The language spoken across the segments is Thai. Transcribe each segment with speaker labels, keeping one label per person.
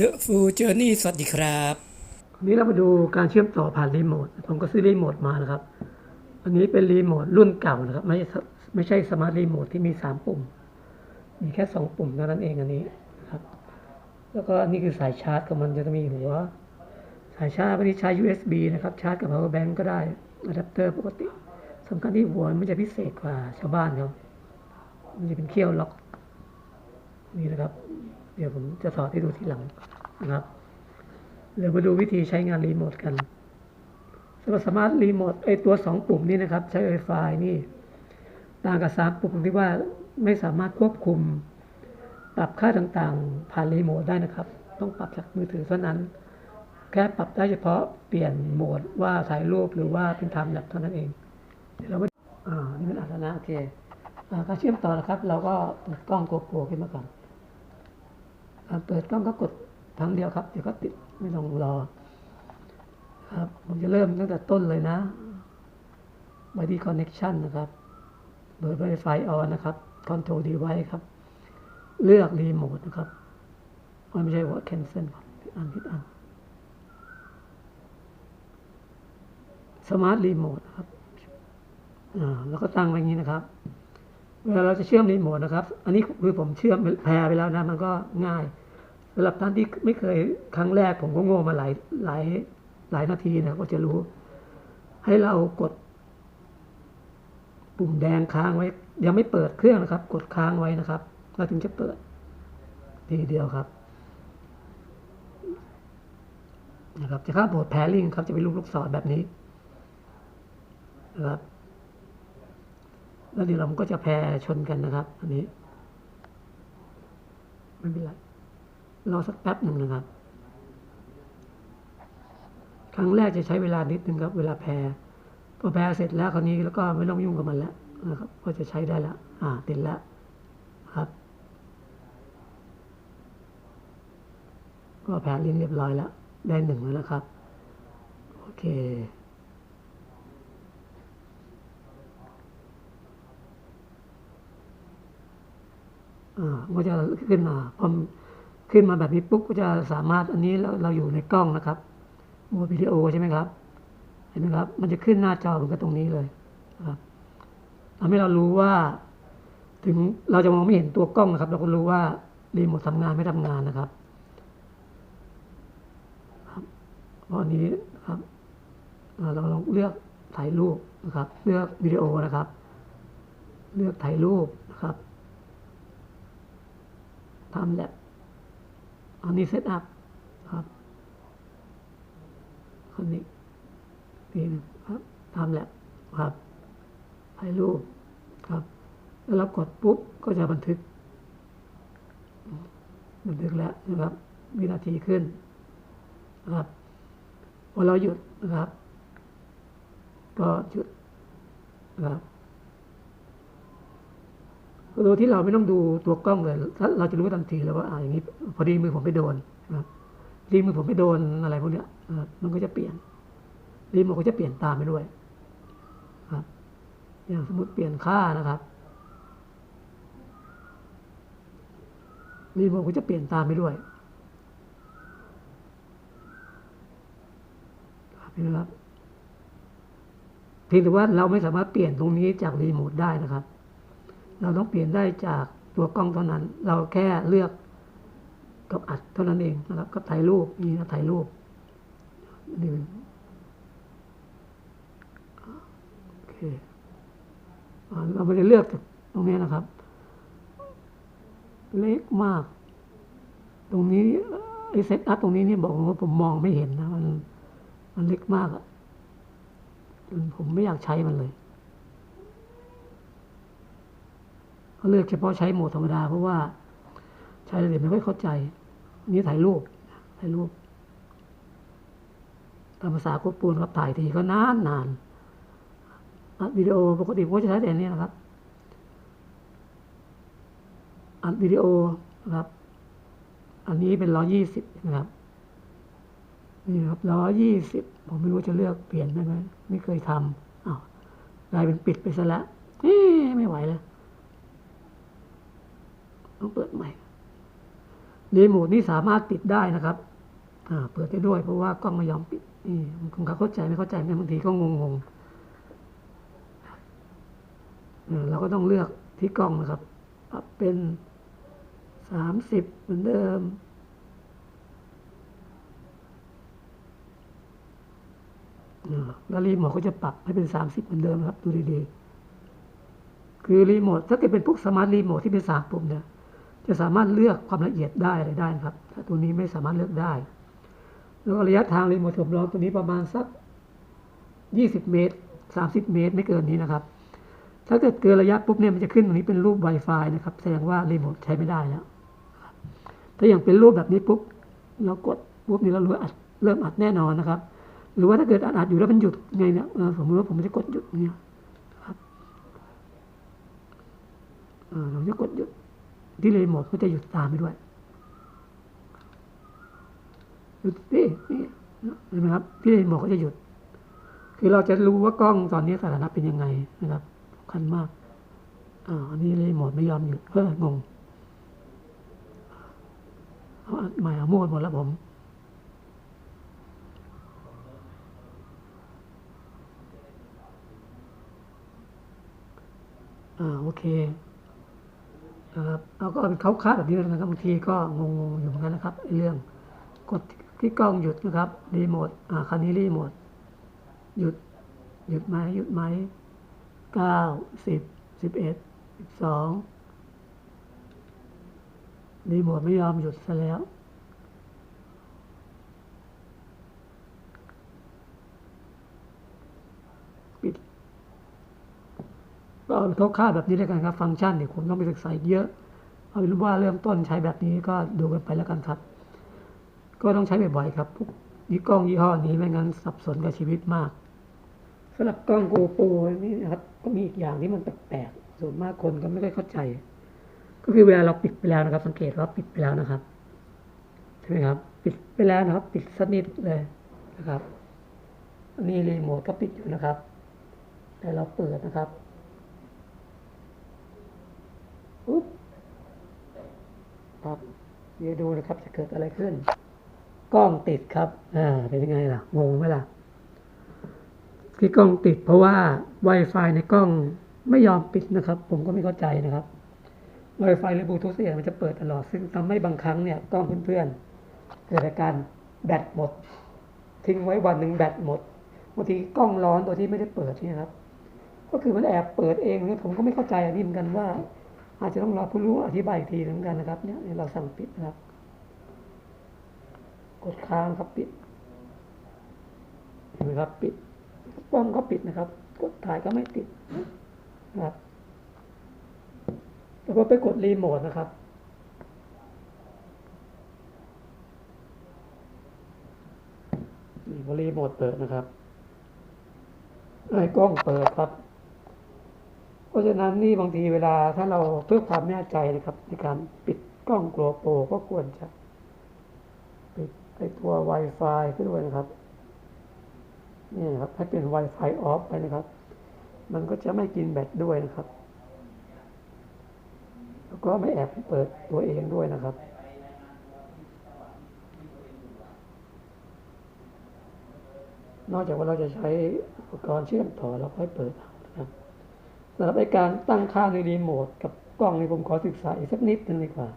Speaker 1: The Full Journey สวัสดีครับ
Speaker 2: วันนี้เรามาดูการเชื่อมต่อผ่านรีโมท ผมก็ซื้อรีโมทมานะครับ อันนี้เป็นรีโมทรุ่นเก่านะครับ ไม่ใช่ไม่ใช่สมาร์ทรีโมทที่มีสามปุ่ม มีแค่สองปุ่มเท่านั้นเองอันนี้ครับ แล้วก็อันนี้คือสายชาร์จของมันจะมีหัว สายชาร์จวันนี้ใช้ USB นะครับ ชาร์จกับ power bank ก็ได้อะแดปเตอร์ปกติสำคัญที่หัวมันจะพิเศษกว่าชาวบ้านเขามันจะเป็นเขี้ยวล็อกนี่นะครับ เดี๋ยวผมจะถอดให้ดูทีหลัง นะครับเดี๋ยวมาดูวิธีใช้งานรีโมทกันสำหรับสมาร์ทรีโมทไอตัวสองปุ่มนี้นะครับ ใช้ Wi-Fi นี่ต่างกับสามปุ่มที่ว่าไม่สามารถควบคุมปรับค่าต่างๆ ผ่านรีโมทได้นะครับ ต้องปรับจากมือถือเท่านั้น แค่ปรับได้เฉพาะเปลี่ยนโหมดว่าถ่ายรูปหรือว่าเป็นทม์แลปเท่านั้นเอง เดี๋ยวเราไปอ่านี่เป็นอัตนะโอเคอ่การเชื่อมต่อนะครับ เราก็เปิดกล้องโกโปรขึ้นมาก่อนเปิดกล้องก็กด ครั้งเดียวครับ เดี๋ยวก็ติดไม่ต้องรอ ครับ ผมจะเริ่มตั้งแต่ต้นเลยนะ body connection นะครับ เปิด Wi-Fi on นะครับ control device ครับ เลือกรีโมทนะครับไม่ใช่ว่า cancel ครับผิดอันผิดอันสมาร์ทรีโมทนะครับอ่าแล้วก็ตั้งไว้อย่างนี้นะครับเวลาเราจะเชื่อมรีโมทนะครับ อันนี้คือผมเชื่อมแพรไปแล้วนะ มันก็ง่ายำหรับท่านที่ไม่เคยครั้งแรกผมก็โง่มาหลายหลายหลายนาทีนะก็จะรู้ ให้เรากด ปุ่มแดงค้างไว้ ยังไม่เปิดเครื่องนะครับ กดค้างไว้นะครับเราถึงจะเปิด ทีเดียวครับนะครับจะเข้าโหมดแพริงครับจะเป็นลูกลูกศรแบบนี้นะครับแล้วเดี๋ยวเราก็จะแพรชนกันนะครับ อันนี้ ไม่เป็นไร รอสักแป๊บหนึ่งนะครับ ครั้งแรกจะใช้เวลานิดนึงครับ เวลาแพรพอแพรเสร็จแล้วคราวนี้แล้วก็ไม่ต้องยุ่งกับมันแล้วนะครับ ก็จะใช้ได้แล้วอ่าติดแล้วครับ ก็แพรลิงเรียบร้อยแล้ว ได้หนึ่งแล้วนะครับ โอเคอ่าก็จะขึ้นมาพอ ขึ้นมาแบบนี้ปุ๊บก็จะสามารถอันนี้เราเราอยู่ในกล้องนะครับโมวิดีโอใช่ไหมครับ เห็นไหมครับ มันจะขึ้นหน้าจอเหมือนกับตรงนี้เลยนะครับทำให้เรารู้ว่า ถึงเราจะมองไม่เห็นตัวกล้องนะครับ เราก็รู้ว่ารีโมททำงานไม่ทำงานนะครับครับตอนนี้นะครับเราลองเลือกถ่ายรูปนะครับ เลือกวิดีโอนะครับ เลือกถ่ายรูปนะครับทำแลบ อันนี้เซตอัพครับคนนี้นี่นะครับทำแลบครับถ่ายรูปครับ แล้วเรากดปุ๊บก็จะบันทึก บันทึกแล้วนะครับวินาทีขึ้นนะครับพอเราหยุดนะครับ ก็หยุดนะครับ โดยที่เราไม่ต้องดูตัวกล้องเลยถ้าเราจะรู้ทันทีแล้วว่าอ่าอย่างนี้ พอดีมือผมไปโดนนะครับพอดีมือผมไปโดนอะไรพวกเนี้ยมันก็จะเปลี่ยนรีโมทก็จะเปลี่ยนตามไปด้วยครับ อย่างสมมติเปลี่ยนค่านะครับรีโมทก็จะเปลี่ยนตามไปด้วยเห็นไหมครับเพียงแต่ว่าเราไม่สามารถเปลี่ยนตรงนี้จากรีโมทได้นะครับ เราต้องเปลี่ยนได้จากตัวกล้องเท่านั้น เราแค่เลือกกับอัดเท่านั้นเองนะครับกับถ่ายรูปนี่นะถ่ายรูปนี่โอเคเราไม่ได้เลือกตรงนี้นะครับ เล็กมาก ตรงนี้ไอเซตอัพตรงนี้นี่บอกว่าผมมองไม่เห็นนะมันมันเล็กมากอะผมไม่อยากใช้มันเลย เขาเลือกเฉพาะใช้โหมดธรรมดา เพราะว่าใช้ละเอียดไม่ค่อยเข้าใจนนี้ถ่ายรูปถ่ายรูปตามภาษาโคปูนครับถ่ายทีก็นานนานอัดวิดีโอปกติผมก็จะใช้แต่นี้นะครับอัดวิดีโอนะครับ อันนี้เป็นร้อยี่สิบนะครับนี่ครับร้อยี่สิบผมไม่รู้จะเลือกเปลี่ยนได้ไหมไม่เคยทำอ้าวกลายเป็นปิดไปซะแล้วไม่ไหวแล้ว ต้องเปิดใหม่รีโมทนี่สามารถปิดได้นะครับอ่าเปิดได้ด้วย เพราะว่ากล้องไม่ยอมปิดนี่คุณเขาเข้าใจไม่เข้าใจเนี่ยบางทีก็งงๆเราก็ต้องเลือกที่กล้องนะครับปรับเป็นสามสิบเหมือนเดิม แล้วรีโมทก็จะปรับให้เป็นสามสิบเหมือนเดิมครับ ดูดีๆ คือรีโมทถ้าเกิดเป็นพวกสมาร์ทรีโมทที่เป็นสามปุ่มเนี่ย จะสามารถเลือกความละเอียดได้อะไรได้นะครับถ้าตัวนี้ไม่สามารถเลือกได้ แล้วระยะทางรีโมทผมลองตัวนี้ประมาณสักยี่สิบเมตรสามสิบเมตรไม่เกินนี้นะครับ ถ้าเกิดเกินระยะปุ๊บเนี่ยมันจะขึ้นตรงนี้เป็นรูป Wi-Fi นะครับ แสดงว่ารีโมทใช้ไม่ได้แล้วถ้าอย่างเป็นรูปแบบนี้ปุ๊บเรากดปุ๊บนี่เรารู้อัดเริ่มอัดแน่นอนนะครับ หรือว่าถ้าเกิดอัดอัดอยู่แล้วมันหยุดไงเนี่ยสมมติว่าผมจะกดหยุดเนี่ยครับเออผมจะกดหยุด ที่เรีโมทก็จะหยุดตามไปด้วยหยุดนี่นี่เห็นไหมครับ ที่เรีโมทก็จะหยุด คือเราจะรู้ว่ากล้องตอนนี้สถานะเป็นยังไงนะครับสำคัญมากอ่าอันนี้รีโมทไม่ยอมหยุดเอองงเอาอัดใหม่เอามั่วหมดแล้วผมอ่าโอเค นะครับเอาก็เป็นเขาคาดแบบนี้นะครับบางทีก็งงๆอยู่เหมือนกันนะครับเรื่องกดที่กล้องหยุดนะครับรีโมทอ่าคันนี้รีโมทหยุดหยุดไหมหยุดไหมเก้าสิบสิบเอ็ดสิบสองรีโมทไม่ยอมหยุดซะแล้ว ปิด ก็ เอาเขาค่าแบบนี้แล้วกันครับ ฟังก์ชันเนี่ยผมต้องไปศึกษาเยอะ เอาเป็นว่าเริ่มต้นใช้แบบนี้ก็ดูกันไปแล้วกันครับ ก็ต้องใช้บ่อยๆครับพวกยี่กล้องยี่ห้อนี้ไม่งั้นสับสนกับชีวิตมากสำหรับกล้องโกโปรนี่นะครับก็มีอีกอย่างที่มันแปลกๆส่วนมากคนก็ไม่ค่อยเข้าใจ ก็คือเวลาเราปิดไปแล้วนะครับ สังเกตว่าปิดไปแล้วนะครับใช่ไหมครับ ปิดไปแล้วนะครับ ปิดสนิทเลยนะครับอันนี้รีโมทก็ปิดอยู่นะครับ แต่เราเปิดนะครับ ครับ เดี๋ยวดูนะครับจะเกิดอะไรขึ้น กล้องติดครับ อ่า เป็นยังไงล่ะ งงไหมล่ะ ที่กล้องติดเพราะว่า Wi-Fi ในกล้องไม่ยอมปิดนะครับ ผมก็ไม่เข้าใจนะครับ Wi-Fi หรือบลูทูธเสียงมันจะเปิดตลอด ซึ่งทำให้บางครั้งเนี่ยกล้องเพื่อนๆ เกิดอาการแบตหมด ทิ้งไว้วันหนึ่งแบตหมดบางทีกล้องร้อนตัวที่ไม่ได้เปิดนี่ครับ ก็คือมันแอบเปิดเองเนี่ยผมก็ไม่เข้าใจอันนี้เหมือนกันว่า อาจจะต้องรอผู้รู้อธิบายอีกทีเหมือนกันนะครับ เนี่ยเราสั่งปิดนะครับ กดค้างครับปิดเห็นไหมครับปิดกล้องก็ปิดนะครับ กดถ่ายก็ไม่ติดนะครับแล้วก็ไปกดรีโมทนะครับนี่พอรีโมทเปิดนะครับไอ้กล้องเปิดครับ เพราะฉะนั้นนี่บางทีเวลาถ้าเราเพื่อความแน่ใจนะครับ ในการปิดกล้องกลัวโปรก็ควรจะปิดไอตัว Wi-Fi ขึ้นด้วยนะครับนี่นะครับให้เป็น Wi-Fi off ไปนะครับ มันก็จะไม่กินแบตด้วยนะครับ แล้วก็ไม่แอบเปิดตัวเองด้วยนะครับนอกจากว่าเราจะใช้อุปกรณ์เชื่อมต่อเราค่อยเปิดนะครับ สำหรับการตั้งค่าในรีโมทกับกล้องในผมขอศึกษาอีกสักนิดนึงดีกว่า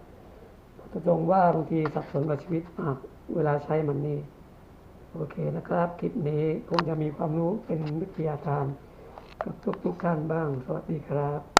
Speaker 2: ตรงว่าบางทีสับสนกับชีวิตมากเวลาใช้มันนี่ โอเคนะครับ คลิปนี้คงจะมีความรู้เป็นวิทยาทานกับทุกๆท่านบ้าง สวัสดีครับ